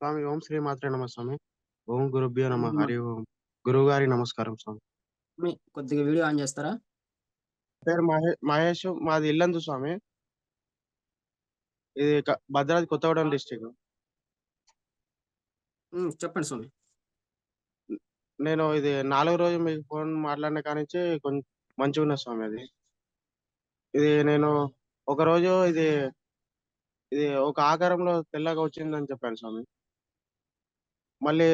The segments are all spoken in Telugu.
స్వామి ఓం శ్రీ మాత్రే నమ స్వామి. ఓం గురుభ్యో నమ. హరి ఓం. గురువు గారి నమస్కారం స్వామి. కొద్దిగా వీడియో ఆన్ చేస్తారా? పేరు మహే మహేష్ మాది ఇల్లందు స్వామి. ఇది భద్రాద్రి కొత్తగూడెం డిస్టిక్. చెప్పండి స్వామి. నేను ఇది నాలుగో రోజు మీకు ఫోన్ మాట్లాడిన కానించి కొంచెం మంచిగా ఉన్న స్వామి అది. ఇది నేను ఒక రోజు ఇది ఇది ఒక ఆకారంలో తెల్లగా వచ్చిందని చెప్పాను స్వామి. మళ్ళీ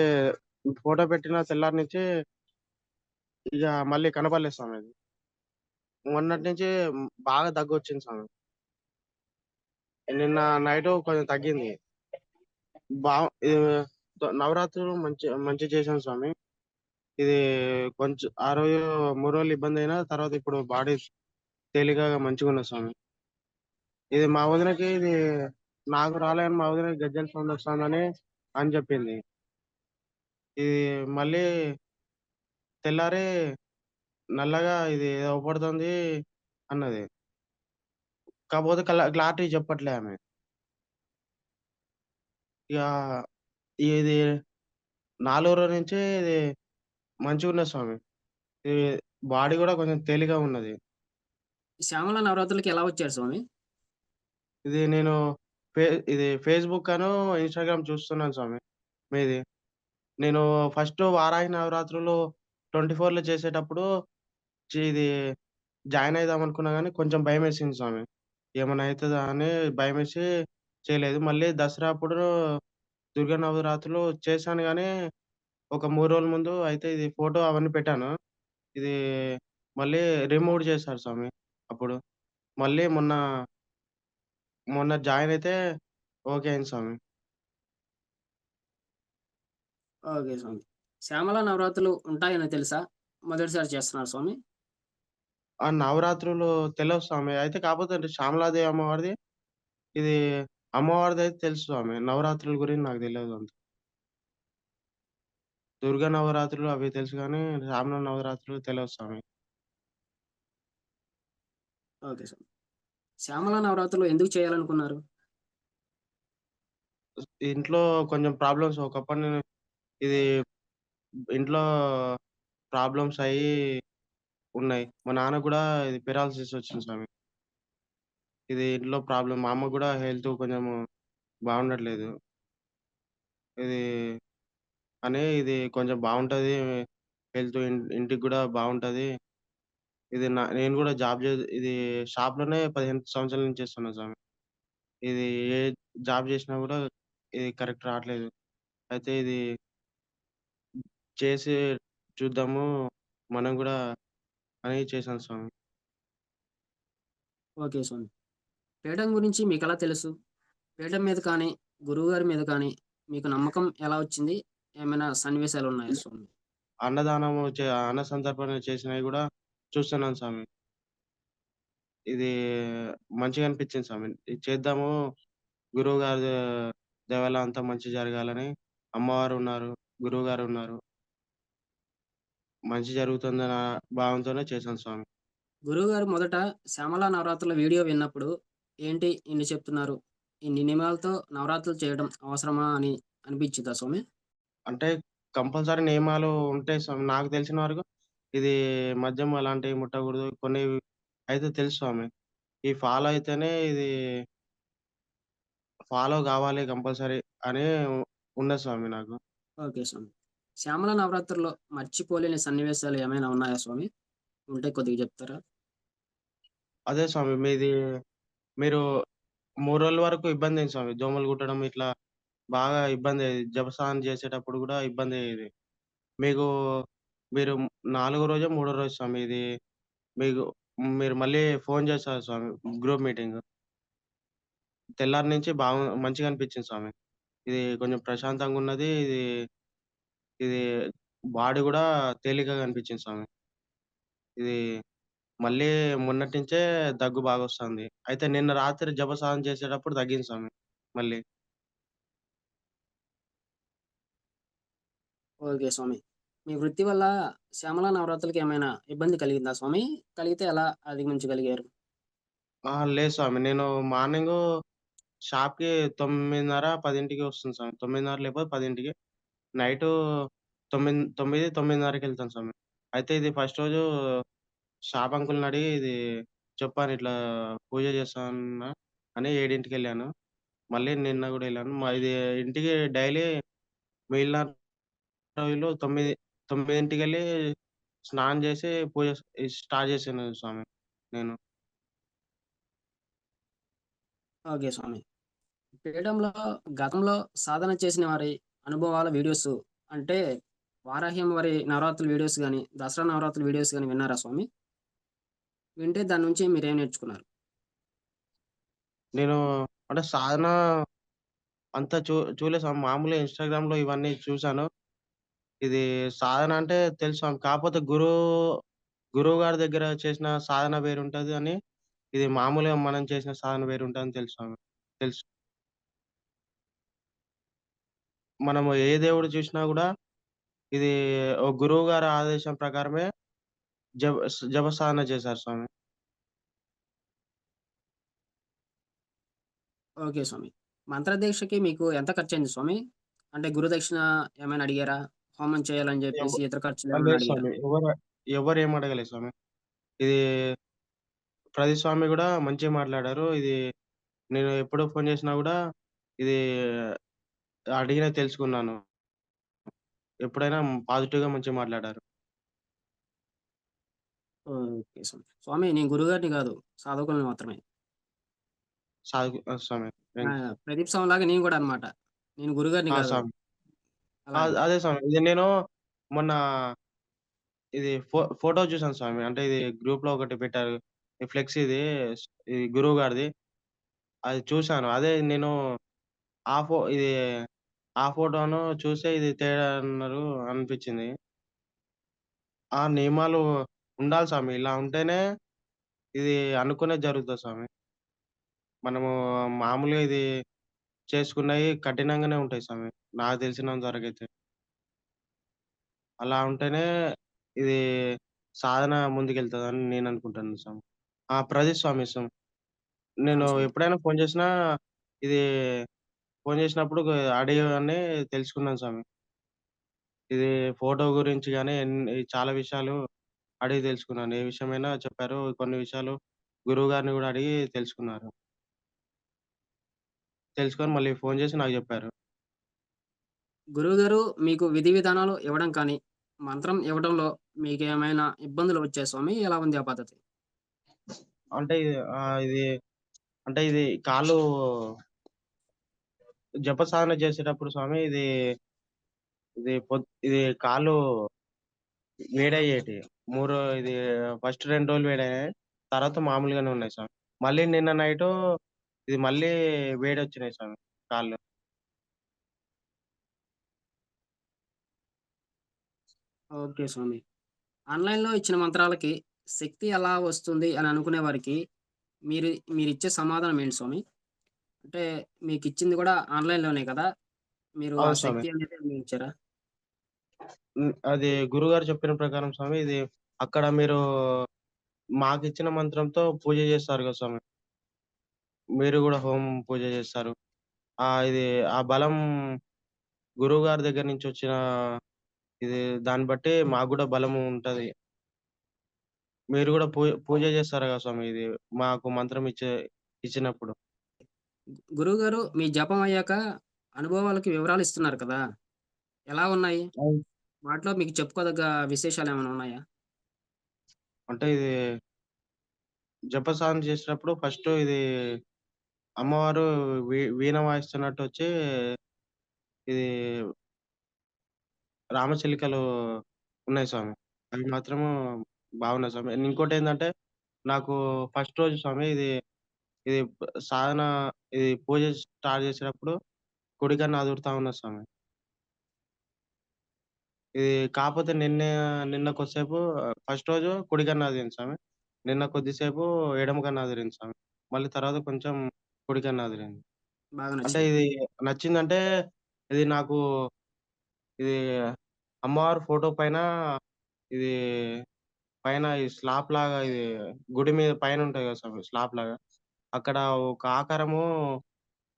ఫోటో పెట్టిన తెల్లారి నుంచి ఇక మళ్ళీ కనపడలేదు స్వామి అది. మొన్నటి నుంచి బాగా దగ్గు వచ్చింది స్వామి. నిన్న నైట్ కొంచెం తగ్గింది. బా ఇది నవరాత్రులు మంచి మంచి చేశాను స్వామి. ఇది కొంచెం ఆ రోజు మూడు రోజులు ఇబ్బంది అయినా తర్వాత ఇప్పుడు బాడీ తేలికగా మంచిగా ఉన్నది స్వామి. ఇది మా వదినకి ఇది నాకు రాలేని మా వదిన గజ్జల సౌండ్ వస్తుందని అని చెప్పింది. ఇది మళ్ళీ తెల్లారి నల్లగా ఇది ఏదో పడుతుంది అన్నది. కాకపోతే కల క్లారిటీ చెప్పట్లే ఆమె. ఇక ఇది నాలుగో రోజు నుంచి ఇది మంచిగా ఉన్నది స్వామి. ఇది బాడీ కూడా కొంచెం తేలిగా ఉన్నది. శ్యామల నవరాత్రులకి ఎలా వచ్చారు స్వామి? ఇది నేను ఫే ఇది ఫేస్బుక్ అను ఇన్స్టాగ్రామ్ చూస్తున్నాను స్వామి. మీది. నేను ఫస్ట్ వారాహి నవరాత్రులు ట్వంటీ ఫోర్లో చేసేటప్పుడు ఇది జాయిన్ అయిదాం అనుకున్నా కానీ కొంచెం భయం వేసింది స్వామి. ఏమైనా అవుతుందా అని భయం వేసి చేయలేదు. మళ్ళీ దసరా అప్పుడు దుర్గా నవరాత్రులు చేశాను కానీ ఒక మూడు రోజుల ముందు అయితే ఇది ఫోటో అవన్నీ పెట్టాను. ఇది మళ్ళీ రిమూవ్ చేశారు స్వామి అప్పుడు. మళ్ళీ మొన్న మొన్న జాయిన్ అయితే ఓకే అయింది స్వామి. ఓకే స్వామి. శ్యామల నవరాత్రులు ఉంటాయని తెలుసా? మొదటిసారి చేస్తున్నారు స్వామి. ఆ నవరాత్రులు తెలియదు స్వామి. అయితే కాకపోతే అంటే శ్యామలాదేవి అమ్మవారిది ఇది అమ్మవారిది అయితే తెలుసు స్వామి. నవరాత్రుల గురించి నాకు తెలియదు అంత. దుర్గా నవరాత్రులు అవి తెలుసు కానీ శ్యామల నవరాత్రులు తెలియదు స్వామి. ఓకే శ్యామల నవరాత్రులు ఎందుకు చేయాలనుకున్నారు? ఇంట్లో కొంచెం ప్రాబ్లమ్స్. ఒకప్పుడు నేను ఇది ఇంట్లో ప్రాబ్లమ్స్ అయ్యి ఉన్నాయి. మా నాన్న కూడా ఇది పెరాలసిస్ వచ్చింది స్వామి. ఇది ఇంట్లో ప్రాబ్లం మా అమ్మ కూడా హెల్త్ కొంచెం బాగుండట్లేదు. ఇది అని ఇది కొంచెం బాగుంటది. హెల్త్ ఇంటికి కూడా బాగుంటుంది. ఇది నా నేను కూడా జాబ్ చే ఇది షాప్లోనే పదిహేను సంవత్సరాల నుంచి చేస్తున్నా స్వామి. ఇది ఏ జాబ్ చేసినా కూడా ఇది కరెక్ట్ రావట్లేదు. అయితే ఇది చేసి చూద్దాము. మనం కూడా అని చేశాను స్వామి. ఓకే స్వామి. పీఠం గురించి మీకు ఎలా తెలుసు? పీఠం మీద కానీ గురువు గారి మీద కానీ మీకు నమ్మకం ఎలా వచ్చింది? ఏమైనా సన్నివేశాలు ఉన్నాయా స్వామి? అన్నదానము చే అన్న సంతర్పణ చేసినవి కూడా చూస్తున్నాను స్వామి. ఇది మంచిగా అనిపించింది స్వామి. ఇది చేద్దాము గురువు గారి దేవాల అంతా మంచి జరగాలని అమ్మవారు ఉన్నారు గురువు గారు ఉన్నారు. మంచి జరుగుతుందన్న భావంతోనే చేశాను స్వామి. గురువు గారు మొదట శ్యామల నవరాత్రుల వీడియో విన్నప్పుడు ఏంటి ఇన్ని చెప్తున్నారు? ఇన్ని నియమాలతో నవరాత్రులు చేయడం అవసరమా అని అనిపించిందా స్వామి? అంటే కంపల్సరీ నియమాలు ఉంటాయి స్వామి. నాకు తెలిసిన వరకు ఇది మద్యం అలాంటివి ముట్టకూడదు. కొన్ని అయితే తెలుసు స్వామి. ఈ ఫాలో అయితేనే ఇది ఫాలో కావాలి కంపల్సరీ అని ఉన్నది స్వామి నాకు. ఓకే స్వామి. శ్యామల నవరాత్రుల్లో మర్చిపోలేని సన్నివేశాలు ఏమైనా ఉన్నాయా స్వామి? ఉంటే కొద్దిగా చెప్తారా? అదే స్వామి మీది మీరు మూడు రోజుల వరకు ఇబ్బంది అయింది స్వామి. దోమలు కుట్టడం ఇట్లా బాగా ఇబ్బంది అయ్యేది. జపస్నానం చేసేటప్పుడు కూడా ఇబ్బంది అయ్యేది. మీకు మీరు నాలుగో రోజు మూడో రోజు స్వామి ఇది మీకు మీరు మళ్ళీ ఫోన్ చేస్తారు స్వామి గ్రూప్ మీటింగ్. తెల్లారి నుంచి బాగా మంచిగా అనిపించింది స్వామి. ఇది కొంచెం ప్రశాంతంగా ఉన్నది ఇది ఇది బాడీ కూడా తేలికగా అనిపించింది స్వామి ఇది మళ్ళీ మొన్నటి నుంచే దగ్గు బాగొస్తుంది. అయితే నిన్న రాత్రి జపసాధన చేసేటప్పుడు తగ్గింది స్వామి మళ్ళీ. ఓకే స్వామి. మీ వృత్తి వల్ల శ్యామల నవరాత్రులకి ఏమైనా ఇబ్బంది కలిగిందా స్వామి? కలిగితే ఎలా అధిగమించగలిగారు? ఆ! లేదు స్వామి. నేను మార్నింగు షాప్‌కి 9:30, 10కి వస్తుంది స్వామి. 9:30 లేకపోతే 10కి. నైటు తొమ్మిది 9, 9:30కెళ్తాను స్వామి. అయితే ఇది ఫస్ట్ రోజు షాప్ అంకుల్‌ని అడిగి ఇది చెప్పాను ఇట్లా పూజ చేస్తాన్నా అని 7కెళ్ళాను. మళ్ళీ నిన్న గూడా ఎళ్ళాను. మా ఇది ఇంటికి డైలీ మిగిలిన రోజులు 9, 9కెళ్ళి స్నానం చేసి పూజ స్టార్ట్ చేశాను స్వామి నేను. ఓకే స్వామి. పీఠంలో గతంలో సాధన చేసిన వారి అనుభవాల వీడియోస్ అంటే వారాహ్యం వారి నవరాత్రుల వీడియోస్ కానీ దసరా నవరాత్రుల వీడియోస్ కానీ విన్నారా స్వామి? వింటే దాని నుంచి మీరేం నేర్చుకున్నారు? నేను అంటే సాధన అంతా చూ చూడలేదు స్వామి. మామూలుగా ఇన్‌స్టాగ్రామ్‌లో ఇవన్నీ చూశాను ఇది సాధన అంటే తెలుసు స్వామి. కాకపోతే గురువు గురువు గారి దగ్గర చేసిన సాధన వేరుంటుంది అని, ఇది మామూలుగా మనం చేసిన సాధన వేరుంటదని తెలుసు స్వామి. తెలుసు. మనము ఏ దేవుడు చూసినా గూడా ఇది ఒక గురువు గారి ఆదేశం ప్రకారమే జప స్ జప సాధన చేశారు స్వామి. ఓకే స్వామి. మంత్రదీక్షకి మీకు ఎంత ఖర్చయింది స్వామి? అంటే గురుదక్షిణ ఏమైనా అడిగారా? హోమం చేయాలని ఎవ్ జెప్పేసి ఇతర లేదు అడిగారా? స్వామి. ఎవరు ఎవరేం అడగలేదు స్వామి. ఇది ప్రదీప్ స్వామి గూడా మంచిగా మాట్లాడారు. ఇది నేను ఎప్పుడు ఫోను చేసినా గూడా ఇది అడిగినా తెలుసుకున్నాను. ఎప్పుడైనా పాజిటివ్‌గా మంచిగా మాట్లాడారు. ఓకే స్వామి. స్వామి నేను గురువుగారిని గాదు. సాధకుడిని మాత్రమే. ఆ! స్వామి. ఆ! ప్రదీప్ స్వామిలాగా నేను గూడా అన్నమాట. నేను గురువుగారిని ఆ! గాదు. స్వామి. అలాగే. అదే స్వామి. ఇది నేను మొన్న ఇది ఫో ఫోటో చూసాను స్వామి. అంటే ఇది గ్రూప్‌లో ఒకటి పెట్టారు. ఈ ఫ్లెక్సీది ఈ గురువు గారిది. అది చూసాను. అదే నేను ఆ ఫో ఇది ఆ ఫోటోను చూసే ఇది తేడా అన్నారు అనిపించింది. ఆ నియమాలు ఉండాలి స్వామి. ఇలా ఉంటేనే ఇది అనుకున్నది జరుగుతది స్వామి. మనము మామూలుగా ఇది చేసుకున్నయి కఠినంగానే ఉంటాయి స్వామి. నాకు తెలిసినంత వరకైతే. అలా ఉంటేనే ఇది సాధన ముందుకెళ్తదని నేను అనుకుంటాను స్వామి. ఆ! ప్రదీప్ స్వామి స్వామి. నేను స్వామి. ఎప్పుడైనా ఫోను చేసినా ఇది ఫోను చేసినప్పుడు గు అడిగేవాడిని తెలుసుకున్నాను స్వామి. ఇది ఫోటో గురించి గాని ఎన్ని చాలా విషయాలు అడిగి తెలుసుకున్నాను. ఏ విషయమైనా చెప్పారు. కొన్ని విషయాలు గురువుగారిని గూడా అడిగి తెలుసుకున్నారు. తెలుసుకొని మళ్ళీ ఫోను చేసి నాకు జెప్పారు. గురువుగారు మీకు విధి విధానాలు ఇవ్వడం కానీ, మంత్రం ఇవ్వడంలో మీకేమైనా ఇబ్బందులు వచ్చాయా స్వామి? ఎలా ఉంది ఆ పద్ధతి? అంటే ఆహ్, ఇది అంటే ఇది కాళ్ళు జప సాధన చేసేటప్పుడు స్వామి ఇది, ఇది ఇది కాళ్ళు వేడయ్యేటి మూడు ఇది ఫస్ట్ రెండు రోజులు వేడయ్యాయి. తర్వాత మామూలుగానే ఉన్నాయి స్వామి. మళ్ళీ నిన్న నైట్ ఇది మళ్ళీ వేడొచ్చినాయి స్వామి కాళ్ళు. ఓకే స్వామి. ఆన్‌లైన్‌లో ఇచ్చిన మంత్రాలకి శక్తి ఎలా వస్తుంది అని అనుకునే వారికి మీరు మీరు ఇచ్చే సమాధానం ఏంటి స్వామి? అంటే మీకిచ్చింది గూడా ఆన్‌లైన్‌లోనే కదా! మీరు ఆ అవును స్వామి. శక్తి అనేది అందించారా? హ్మ్. అది గురువుగారు చెప్పిన ప్రకారం స్వామి ఇది అక్కడ మీరు మాకిచ్చిన మంత్రంతో పూజ చేస్తారు గదా స్వామి. మీరు గూడా హోమం పూజ చేస్తారు. ఆ! ఇది ఆ బలం గురువుగారి దగ్గర నుంచొచ్చిన ఇది దాన్ని బట్టి మాకు గూడా బలం ఉంటది. మీరు గూడా పూ పూజ చేస్తారు గదా స్వామి ఇది మాకు మంత్రం ఇచ్చే ఇచ్చినప్పుడు. గురువుగారు మీ జపం అయ్యాక అనుభవాలకి వివరాలు ఇస్తున్నారు కదా! ఎలా ఉన్నాయి? వాటిలో మీకు చెప్పుకోదగ్గ విశేషాలేమైనా ఉన్నాయా? అంటే ఇది జపసాధన చేసేటప్పుడు ఫస్టు ఇది అమ్మవారు వీ వీణ వాయిస్తున్నట్టొచ్చి ఇది రామచిలుకలు ఉన్నాయి స్వామి. అవి మాత్రము బాగున్నాయి స్వామి. ఇంకోటేందంటే నాకు ఫస్ట్ రోజు స్వామి ఇది, ఇది సాధన ఇది పూజ స్టార్ట్ చేసేటప్పుడు కుడి కన్ను అదురుతా ఉన్నది స్వామి. ఇది కాపోతే నిన్న నిన్న కొద్దిసేపు ఫస్ట్ రోజు కుడి కన్ను అదిరింది స్వామి. నిన్న కొద్దిసేపు ఎడమ కన్ను అదిరింది స్వామి. మళ్ళీ తర్వాత కొంచెం కుడి కన్ను అదిరింది. అంటే. ఇది నచ్చిందంటే ఇది నాకు ఇది అమ్మవారి ఫోటో పైన ఇది పైన ఈ స్లాబ్‌లాగా ఇది గుడి మీద పైన ఉంటది కదా స్వామి స్లాబ్‌లాగా. అక్కడ ఒక ఆకారము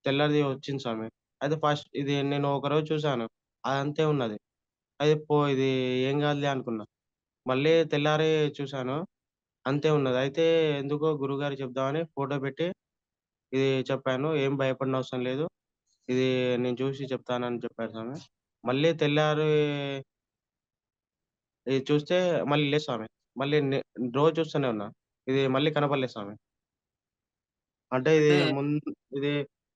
తెల్లది వచ్చింది స్వామి. అయితే ఫస్ట్ ఇది నేను ఒకరోజు అది అదంతే ఉన్నది. అది పో ఇది ఏం కాదులే అనుకున్నా. మళ్ళీ తెల్లారి చూశాను అంతే ఉన్నది. అయితే ఎందుకో గురువుగారికి చెప్దామని ఫోటో పెట్టి ఇది చెప్పాను. ఏం భయపడనవసరం లేదు. ఇది నేను చూసి చెప్తానని చెప్పారు స్వామి. మళ్ళీ తెల్లారి ఇది చూస్తే మళ్ళీ లేదు స్వామి. మళ్ళీ నే రోజు చూస్తూనే ఉన్నా. ఇది మళ్ళీ కనపడలేదు స్వామి. అంటే ఇది అంటే ముం ఇది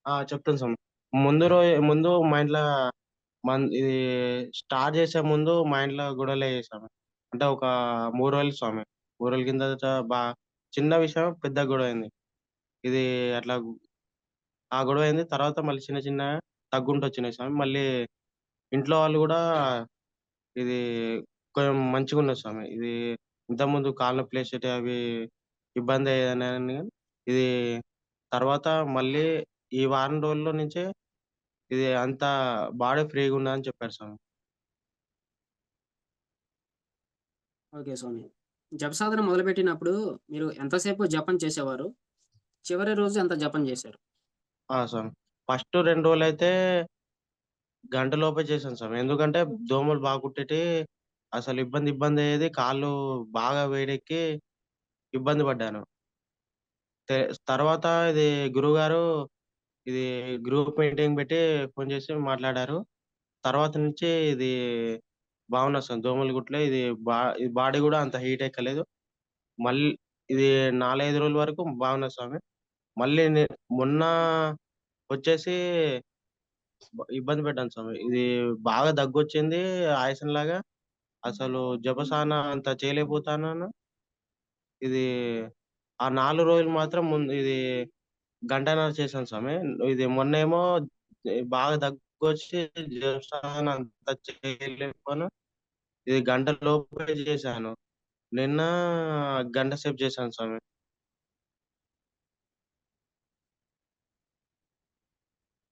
ఆ! చెప్తాను స్వామి. ముందు రో ముందు మా ఇంట్ల మన్ ఇది స్టార్ట్ చేసే ముందు మా ఇంట్ల గొడవలయ్యాయి స్వామి. అంటే ఒక 3 రోజులు స్వామి. 3 రోజుల కిందట బా చిన్న విషయం పెద్ద గొడవయింది. ఇది అట్లా ఆ గొడవయింది. తర్వాత మళ్ళీ చిన్న చిన్నగా తగ్గుంటొచ్చినాయి స్వామి. మళ్ళీ ఇంట్లో వాళ్ళు గూడా ఇది కొంచెం మంచిగున్నది స్వామి. ఇది ఇంతకుముందు కాళ్ళు నొప్పులేసేటివి అవి ఇబ్బందయ్యేదని గాని ఇది తర్వాత మళ్ళీ ఈ వారం రోజుల్లో నుంచే ఇది అంతా బాడీ ఫ్రీగున్నదని చెప్పారు స్వామి. ఓకే స్వామి. జప సాధన మొదలుపెట్టినప్పుడు మీరు ఎంతసేపు జపం చేసేవారు? చివరి రోజు ఎంత జపం చేశారు? ఆ! స్వామి. ఫస్ట్ 2 రోజులైతే గంట లోపే చేశాను స్వామి. ఎందుకంటే దోమలు బాగా కుట్టేటియి. అసలు ఇబ్బంది ఇబ్బందయ్యేది. కాళ్ళు బాగా వేడెక్కి ఇబ్బంది పడ్డాను. తర్వాత ఇది గురువుగారు ఇది గ్రూప్ మీటింగ్ పెట్టి ఫోన్ చేసి మాట్లాడారు. తర్వాత నుంచి ఇది బాగున్నది స్వామి. దోమలు కుట్టలే. ఇది బా ఇది బాడీ కూడా అంత హీట్ ఎక్కలేదు. మళ్ ఇది 4, 5 రోజుల వరకు బాగున్నది స్వామి. మళ్ళీ నే మొన్న వచ్చేసి ఇబ్బంది పెట్టాను స్వామి. ఇది బాగా దగ్గొచ్చింది ఆయాసంలాగా. అసలు జపసాన అంత చేయలేకపోతున్నాను. ఇది ఆ 4 రోజులు మాత్రం ముందు ఇది గంటన్నర చేశాను స్వామి. ఇది మొన్నేమో బాగా దగ్గొచ్చి జపసాన అంత చేయలేకపోయాను. ఇది గంట లోపే చేశాను. నిన్న గంట సేపు చేశాను స్వామి.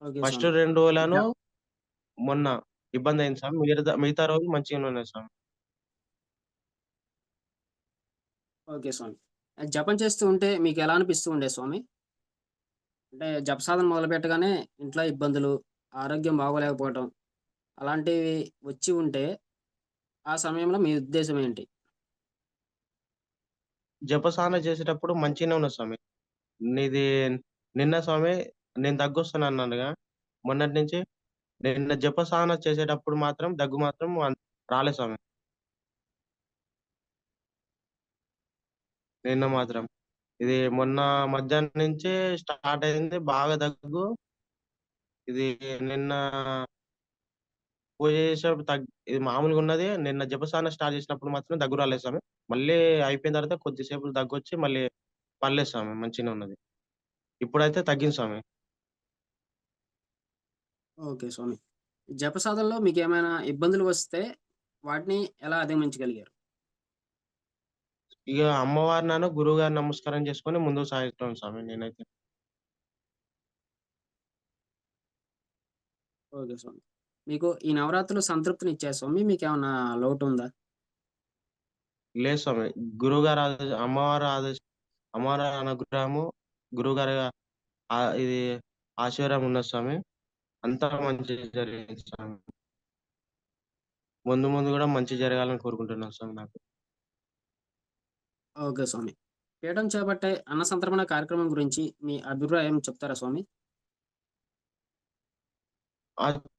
ఓకే ఫస్ట్ స్వామి. 2 రోజులను మొన్న ఇబ్బందయింది స్వామి. మిగతా మిగతా రోజులు మంచిగానే ఉన్నాయి స్వామి. ఓకే స్వామి. జపం చేస్తూ ఉంటే మీకు ఎలా అనిపిస్తూ ఉండే స్వామి? అంటే జప సాధన మొదలుపెట్టగానే ఇంట్లో ఇబ్బందులు, ఆరోగ్యం బాగోలేకపోవటం అలాంటివి వచ్చి ఉంటే ఆ సమయంలో మీ ఉద్దేశం ఏంటి? జపసాన చేసేటప్పుడు మంచిగానే ఉన్నా స్వామి. నీది నిన్న స్వామి నేను దగ్గొస్తానన్నానుగా మొన్నటి నుంచి. నిన్న జపసాన చేసేటప్పుడు మాత్రం దగ్గు మాత్రం అన్ రాలేదు స్వామి. నిన్న మాత్రం. ఇది మొన్న మధ్యాహ్నం నుంచి స్టార్ట్ అయింది బాగా దగ్గు. ఇది నిన్న పూజ చేసేటప్పుడు తగ్గి ఇది మామూలుగా ఉన్నది నిన్న జపసాన స్టార్ట్ చేసినప్పుడు మాత్రం దగ్గు రాలేదు స్వామి. మళ్ళీ అయిపోయిన తర్వాత కొద్దిసేపు దగ్గొచ్చి మళ్ళీ పర్లేదు స్వామి మంచిగా ఉన్నది. ఇప్పుడైతే తగ్గింది స్వామి. ఓకే స్వామి. జపసాధనలో మీకు ఏమైనా ఇబ్బందులు వస్తే వాటిని ఎలా అధిగమించగలిగారు? ఇగ అమ్మవారినను, గురువుగారిని నమస్కారం చేసుకొని ముందుకు సాగుతాను స్వామి నేనైతే. ఓకే స్వామి. మీకు ఈ నవరాత్రులు సంతృప్తినిచ్చాయా స్వామి? మీకేమన్నా లోటుందా? లేదు స్వామి. గురువుగారి ఆదేశ అమ్మవారి ఆదేశ అమ్మవారి అనుగ్రహము, గురువుగారి ఆహ్, ఇది ఆశీర్వాదం ఉన్నది స్వామి. అంతా మంచిగా జరిగింది స్వామి. ముందు ముందు గూడా మంచి జరగాలని కోరుకుంటున్నాను స్వామి నాకు. ఓకే స్వామి. పీఠం చేపట్టే అన్న సంతర్పణ కార్యక్రమం గురించి మీ అభిప్రాయం చెప్తారా స్వామి?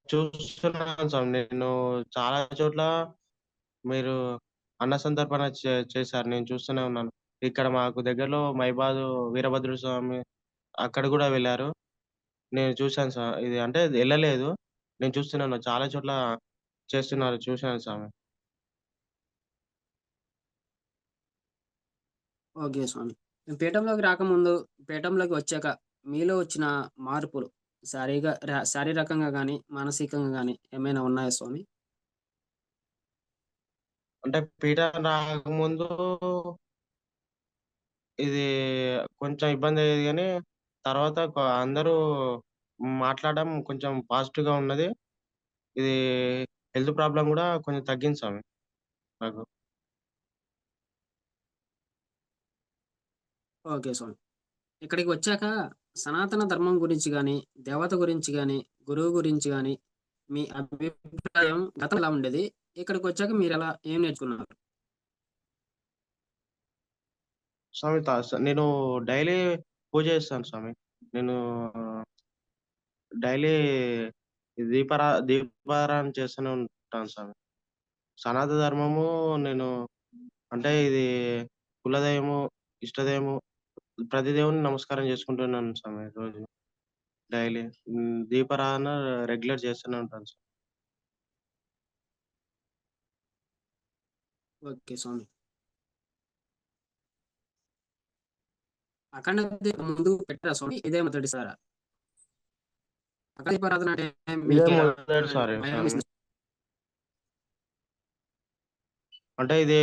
చూస్తున్నాను స్వామి. నేను చాలా చోట్ల మీరు అన్న సంతర్పణ చే చేశారు. నేను చూస్తూనే ఉన్నాను. ఇక్కడ మాకు దగ్గరలో మైబాదు వీరభద్రుడు స్వామి అక్కడ కూడా వెళ్ళారు నేను చూశాను స్వామి ఇది అంటే వెళ్ళలేదు నేను చూస్తున్నాను చాలా చోట్ల చేస్తున్నారు. చూశాను స్వామి. ఓకే స్వామి. పీఠంలోకి రాకముందు, పీఠంలోకి వచ్చాక మీలో వచ్చిన మార్పులు శారీరక శారీరకంగా కానీ మానసికంగా కానీ ఏమైనా ఉన్నాయా స్వామి? అంటే పీఠం రాకముందు ఇది కొంచెం ఇబ్బంది అయ్యేది కానీ తర్వాత అందరూ మాట్లాడడం కొంచెం పాజిటివ్‌గా ఉన్నది. ఇది హెల్త్ ప్రాబ్లం కూడా కొంచెం తగ్గింది స్వామి నాకు. ఓకే స్వామి. ఇక్కడికి వచ్చాక సనాతన ధర్మం గురించి కానీ దేవత గురించి కానీ గురువు గురించి కానీ మీ అభిప్రాయం గతం ఎలా ఉండేది? మీరు ఎలా ఏం నేర్చుకున్నారు? స్వామి నేను డైలీ పూజ చేస్తాను స్వామి. నేను డైలీ దీపారా దీపారాయణ చేస్తూనే ఉంటాను స్వామి. సనాతన ధర్మము నేను అంటే ఇది కులదైవము, ఇష్టదైవము ప్రతి దేవుడిని నమస్కారం చేసుకుంటున్నాను స్వామి రోజు. డైలీ. దీపారాధన రెగ్యులర్ చేస్తూనే ఉంటాను స్వామి. ఓకే స్వామి. అఖండ దీపం ముందు పెట్టారా స్వామి? ఇదే మొదటిసారా? అఖండ దీపారాధన అంటే ఇదే మీకే మొదటిసారి భయం స్వామి. వేసిందా? అంటే ఇది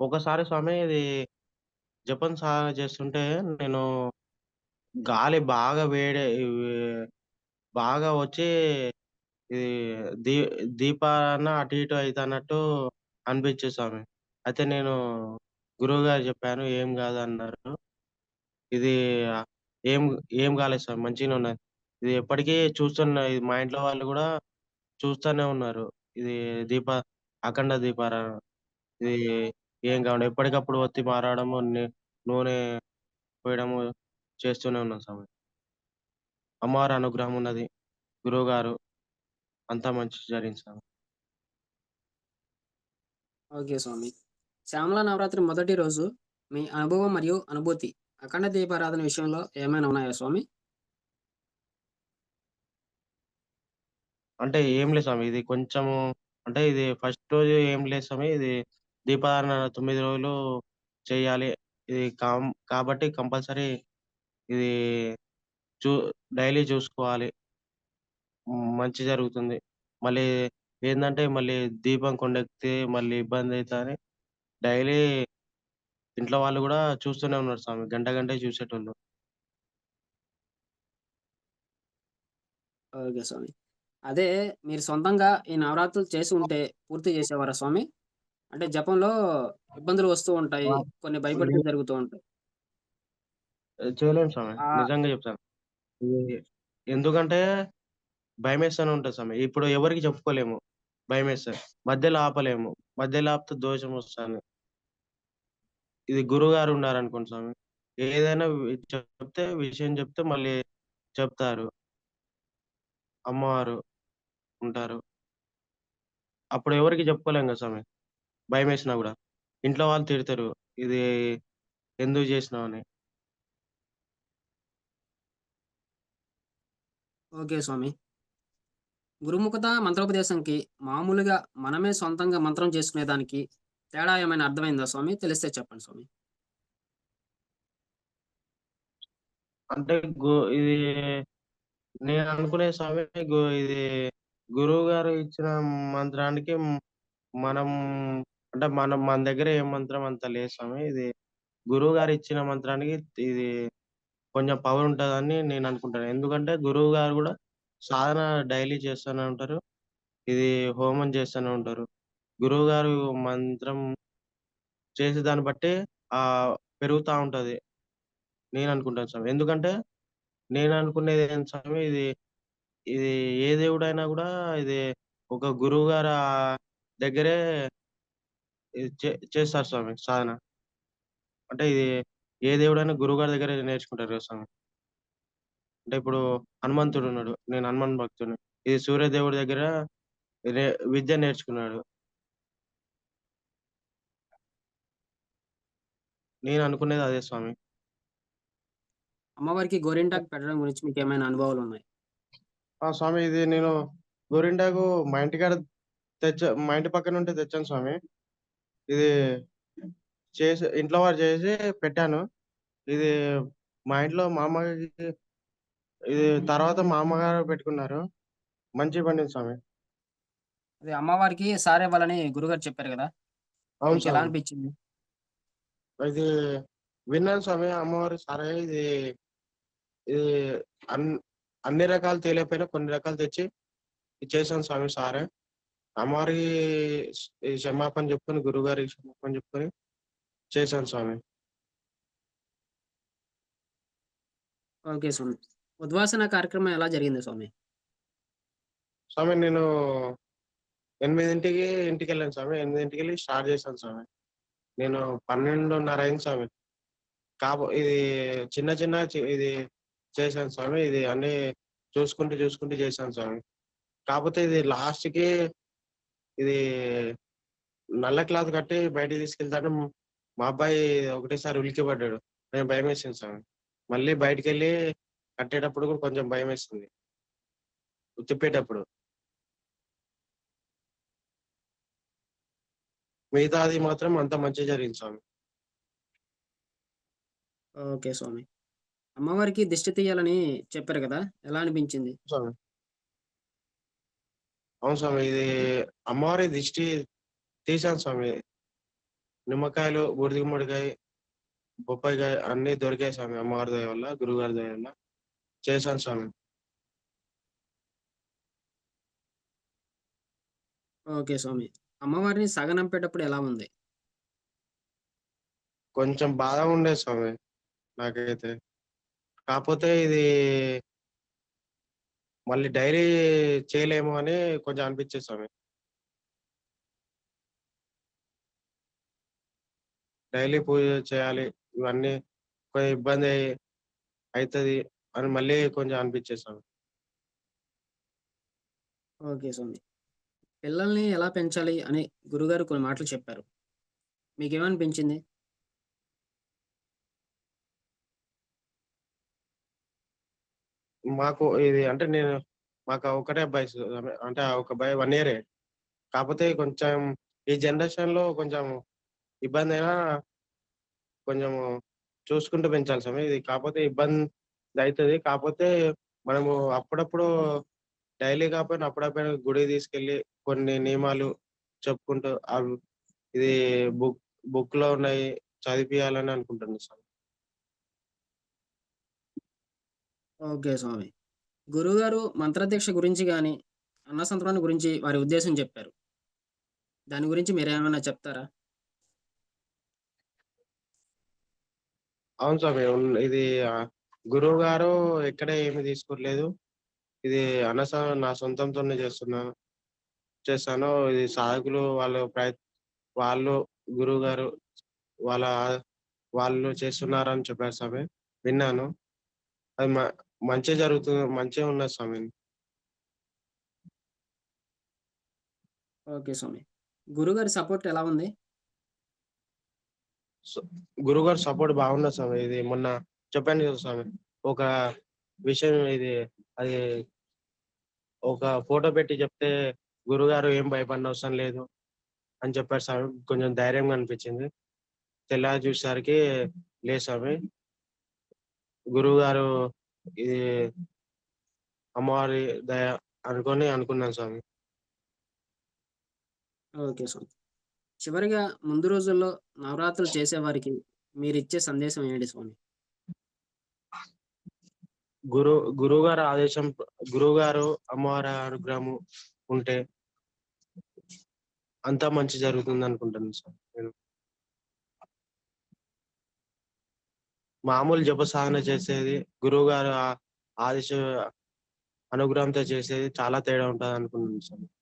ఒకసారి స్వామి ఇది జపం సాధన చేస్తుంటే నేను గాలి బాగా వేడి బాగా వచ్చి ఇది దీ దీపాన అటు ఇటు అయితన్నట్టు అనిపించే స్వామి. అయితే నేను గురువుగారికి చెప్పాను. "ఏం కాదు అన్నారు ఇది ఏం ఏం కాలేదు స్వామి మంచిగానే ఉన్నది. ఇది ఎప్పటికీ చూస్తున్న ఇది మా ఇంట్లో వాళ్ళు కూడా చూస్తూనే ఉన్నారు. ఇది దీప అఖండ దీపారాధన. ఇది ఏం కాకుండా ఎప్పటికప్పుడు ఒత్తి మారడము, నూనె పోయడము చేస్తూనే ఉన్నాం స్వామి. అమ్మవారి అనుగ్రహం ఉన్నది. గురువుగారు అంతా మంచి జరిగింది స్వామి. ఓకే స్వామి. శ్యామల నవరాత్రి మొదటి రోజు మీ అనుభవం మరియు అనుభూతి అఖండ దీపారాధన విషయంలో ఏమైనా ఉన్నాయా స్వామి? అంటే ఏం లేదు స్వామి. ఇది కొంచెము అంటే ఇది ఫస్ట్ రోజు ఏం లేదు స్వామి. ఇది దీపారాధన తొమ్మిది రోజులు చేయాలి. ఇది కాం కాబట్టి కంపల్సరీ ఇది చూ డైలీ చూసుకోవాలి. మంచి జరుగుతుంది. మళ్ళీ ఏంటంటే మళ్ళీ దీపం కొండెక్కితే మళ్ళీ ఇబ్బంది అవుతుంది డైలీ ఇంట్లో వాళ్ళు కూడా చూస్తూనే ఉన్నారు స్వామి. గంట గంట చూసేటోళ్ళు. ఓకే స్వామి. అదే మీరు సొంతంగా ఈ నవరాత్రులు చేసి ఉంటే పూర్తి చేసేవారా స్వామి? అంటే జపంలో ఇబ్బందులు వస్తూ ఉంటాయి. కొన్ని భయపడితే జరుగుతూ ఉంటాయి. చేయలేను స్వామి. ఆ! నిజంగా చెప్తాను. ఎందుకంటే భయమేస్తూనే ఉంటది స్వామి. ఇప్పుడు ఎవరికీ చెప్పుకోలేము. భయమేస్తది. మధ్యలో ఆపలేము. మధ్యలో ఆపితే దోషమొస్తదని. ఇది గురువుగారు ఉన్నారనుకోండి స్వామి. ఏదైనా వి చెప్తే విషయం చెప్తే మళ్ళీ చెప్తారు. అమ్మవారు ఉంటారు. అప్పుడు ఎవరికీ చెప్పుకోలేం కదా స్వామి. భయమేసినా గూడా. ఇంట్లో వాళ్ళు తిడతారు. ఇది ఎందుకు చేసినావని. ఓకే స్వామి. గురుముఖత మంత్రోపదేశంకి మామూలుగా మనమే సొంతంగా మంత్రం చేసుకునేదానికి తేడా ఏమైనా అర్థమైందా స్వామి? తెలిస్తే చెప్పండి స్వామి. అంటే గు ఇది నేననుకునే స్వామి గు ఇది గురువుగారు ఇచ్చిన మంత్రానికి మనం అంటే మనం మన దగ్గర ఏ మంత్రం అంత లేదు స్వామి. ఇది గురువు గారు ఇచ్చిన మంత్రానికి ఇది కొంచెం పవర్ ఉంటదని నేననుకుంటాను. ఎందుకంటే గురువు గారు గూడా సాధన డైలీ చేస్తూనే ఉంటారు. ఇది హోమం చేస్తూనే ఉంటారు. గురువు గారు మంత్రం చేసే దాన్ని బట్టి ఆహ్, పెరుగుతా ఉంటది. నేననుకుంటాను స్వామి. ఎందుకంటే నేననుకునేది ఏంటి స్వామి ఇది, ఇది ఏ దేవుడైనా గూడా ఇది ఒక గురువు గారు దగ్గరే చేస్తారు స్వామి సాధన. అంటే ఇది ఏ దేవుడైనా గురువుగారి దగ్గరే నేర్చుకుంటారు కదా స్వామి. అంటే ఇప్పుడు హనుమంతుడున్నాడు. నేను హనుమాన్ భక్తుడిని. ఇది సూర్యదేవుడి దగ్గర విద్య నేర్చుకున్నాడు. నేననుకునేది అదే స్వామి. అమ్మవారికి గోరింటాకు పెట్టడం గురించి మీకేమైనా అనుభవాలున్నాయా? ఆ! స్వామి ఇది నేను గోరింటాకు మా ఇంటికాడ తెచ్చా మా ఇంటి పక్కనుంటే తెచ్చాను స్వామి. ఇది చేసి ఇంట్లో వారు చేసి పెట్టాను. ఇది మా ఇంట్లో మా అమ్మకి ఇది తర్వాత మా అమ్మగారు పెట్టుకున్నారు. మంచిగా పండింది స్వామి. అది అమ్మవారికి సారివ్వాలని గురుగారు చెప్పారు గదా! అవును స్వామి. అనిపించింది? ఇది విన్నాను స్వామి అమ్మవారు సరే ఇది ఇది అన్ అన్ని రకాలు తెలియకపోయినా కొన్ని రకాలు తెచ్చి ఇచ్చేసాను స్వామి సారే అమ్మవారికి ఈ క్షమాపణ చెప్పుకొని గురుగారికి క్షమాపణ చెప్పుకొని చేశాను స్వామి. ఓకే స్వామి. ఉద్వాసన కార్యక్రమం ఎలా జరిగింది స్వామి? స్వామి నేను ఎనిమిదింటికి ఇంటికి వెళ్ళాను స్వామి. ఎనిమిదింటికి వెళ్ళి స్టార్ట్ చేశాను స్వామి. నేను పన్నెండున్నర అయింది స్వామి. కాబో ఇది చిన్న చిన్న ఇది చేశాను స్వామి. ఇది అన్ని చూసుకుంటూ చూసుకుంటూ చేశాను స్వామి. కాకపోతే ఇది లాస్ట్కి ఇది నల్ల క్లాత్ కట్టి బయటికి తీసుకెళ్తాను. మా అబ్బాయి ఒకటేసారి ఉలికి పడ్డాడు నేను భయం వేసింది స్వామి మళ్ళీ బయటికి వెళ్ళి కట్టేటప్పుడు కూడా కొంచెం భయం వేస్తుంది తిప్పేటప్పుడు. మిగతాది మాత్రం అంత మంచి జరిగింది స్వామి. ఓకే స్వామి. అమ్మవారికి దిష్టి తీయాలని చెప్పారు కదా? ఎలా అనిపించింది? స్వామి. అవును స్వామి ఇది అమ్మవారి దిష్టి తీశాను స్వామి. నిమ్మకాయలు బూడిద గుమ్మడికాయ బొప్పాయికాయ అన్ని దొరికాయి స్వామి అమ్మవారి దయ వల్ల గురుగారి దయ వల్ల. చేశాను స్వామి. ఓకే స్వామి. అమ్మవారిని సగనంపేటప్పుడు ఎలా ఉంది? కొంచెం బాధ ఉండే స్వామి నాకైతే. కాకపోతే ఇది మళ్ళీ డైరీ చేయలేము అని కొంచెం అనిపించేది స్వామి. డైలీ పూజ చేయాలి ఇవన్నీ కొంచెం ఇబ్బంది అవుతుంది అని మళ్ళీ కొంచెం అనిపించేది స్వామి. ఓకే స్వామి. పిల్లల్ని ఎలా పెంచాలి అని గురుగారు కొన్ని మాటలు చెప్పారు. మీకేమనిపించింది? మాకు ఇది అంటే నేను మాకు ఒకటే అబ్బాయి అంటే ఒక అబ్బాయి వన్ ఇయరే. కాకపోతే కొంచెం ఈ జనరేషన్లో కొంచెం ఇబ్బంది అయినా కొంచెం చూసుకుంటూ పెంచాలి సమయం ఇది కాకపోతే ఇబ్బంది అవుతుంది కాకపోతే మనము అప్పుడప్పుడు డైలీ కాకపోయినా అప్పుడప్పుడు గుడి తీసుకెళ్ళి కొన్ని నియమాలు చెప్పుకుంటూ అవి ఇది బుక్ బుక్లో ఉన్నాయి చదివియాలని అనుకుంటున్నాను సార్ ఓకే స్వామి. గురువుగారు మంత్రదీక్ష గురించి కానీ అన్నసంతరాన్ని గురించి వారి ఉద్దేశం చెప్పారు. దాని గురించి మీరేమైనా చెప్తారా? అవును స్వామి ఇది గురువు గారు ఎక్కడ ఏమి తీసుకోవట్లేదు ఇది అనస నా సొంతంతోనే చేస్తున్నాను చేస్తాను. ఇది సాధకులు వాళ్ళు ప్రయత్ వాళ్ళు గురువు గారు వాళ్ళ వాళ్ళు చేస్తున్నారని చెప్పారు స్వామి. విన్నాను. అది మా మంచి జరుగుతుంది మంచిగా ఉన్నది స్వామి. ఓకే స్వామి. గురుగారి సపోర్ట్ ఎలా ఉంది? గురువు గారు సపోర్ట్ బాగున్నది స్వామి? ఇది మొన్న చెప్పాను కదా స్వామి. ఒక విషయం ఇది అది ఒక ఫోటో పెట్టి చెప్తే గురుగారు ఏం భయపడిన అవసరం లేదు అని చెప్పారు స్వామి. కొంచెం ధైర్యంగా అనిపించింది. తెల్లారి చూసేసరికి లేదు స్వామి. గురువు గారు ఇది అమ్మవారి దయ అనుకొని అనుకున్నాను స్వామి. ఓకే స్వామి. చివరిగా ముందు రోజుల్లో నవరాత్రులు చేసేవారికి మీరు ఇచ్చే సందేశం ఏంటి స్వామి? గురు గురువు గారు ఆదేశం గురువు గారు అమ్మవారి అనుగ్రహం ఉంటే అంతా మంచి జరుగుతుంది అనుకుంటాను సార్ నేను మామూలు జప సాధన చేసేది గురువు గారు ఆ- ఆదేశ అనుగ్రహంతో చేసేది చాలా తేడా ఉంటుంది అనుకుంటున్నాను సార్.